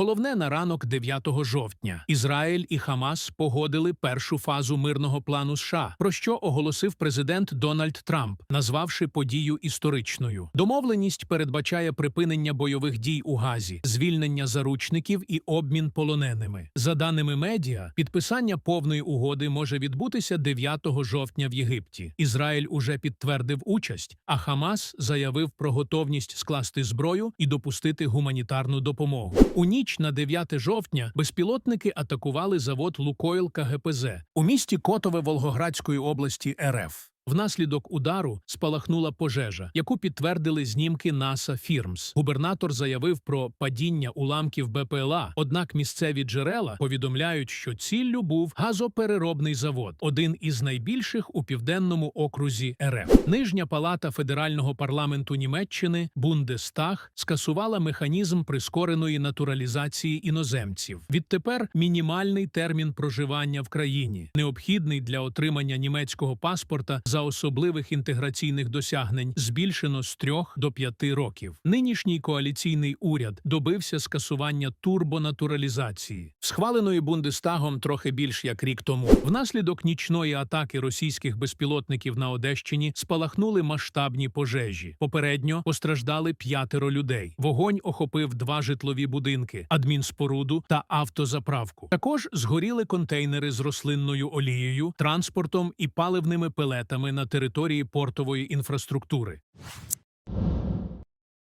Головне на ранок 9 жовтня. Ізраїль і Хамас погодили першу фазу мирного плану США, про що оголосив президент Дональд Трамп, назвавши подію історичною. Домовленість передбачає припинення бойових дій у Газі, звільнення заручників і обмін полоненими. За даними медіа, підписання повної угоди може відбутися 9 жовтня в Єгипті. Ізраїль уже підтвердив участь, а Хамас заявив про готовність скласти зброю і допустити гуманітарну допомогу. У ніч на 9 жовтня безпілотники атакували завод Лукойл КГПЗ у місті Котове Волгоградської області РФ. Внаслідок удару спалахнула пожежа, яку підтвердили знімки НАСА Фірмс. Губернатор заявив про падіння уламків БПЛА. Однак місцеві джерела повідомляють, що ціллю був газопереробний завод, один із найбільших у південному окрузі РФ. Нижня палата федерального парламенту Німеччини Бундестаг скасувала механізм прискореної натуралізації іноземців. Відтепер мінімальний термін проживання в країні, необхідний для отримання німецького паспорта за особливих інтеграційних досягнень, збільшено з трьох до п'яти років. Нинішній коаліційний уряд добився скасування турбонатуралізації, схваленої Бундестагом трохи більш як рік тому. Внаслідок нічної атаки російських безпілотників на Одещині спалахнули масштабні пожежі. Попередньо постраждали п'ятеро людей. Вогонь охопив два житлові будинки, адмінспоруду та автозаправку. Також згоріли контейнери з рослинною олією, транспортом і паливними пелетами на території портової інфраструктури.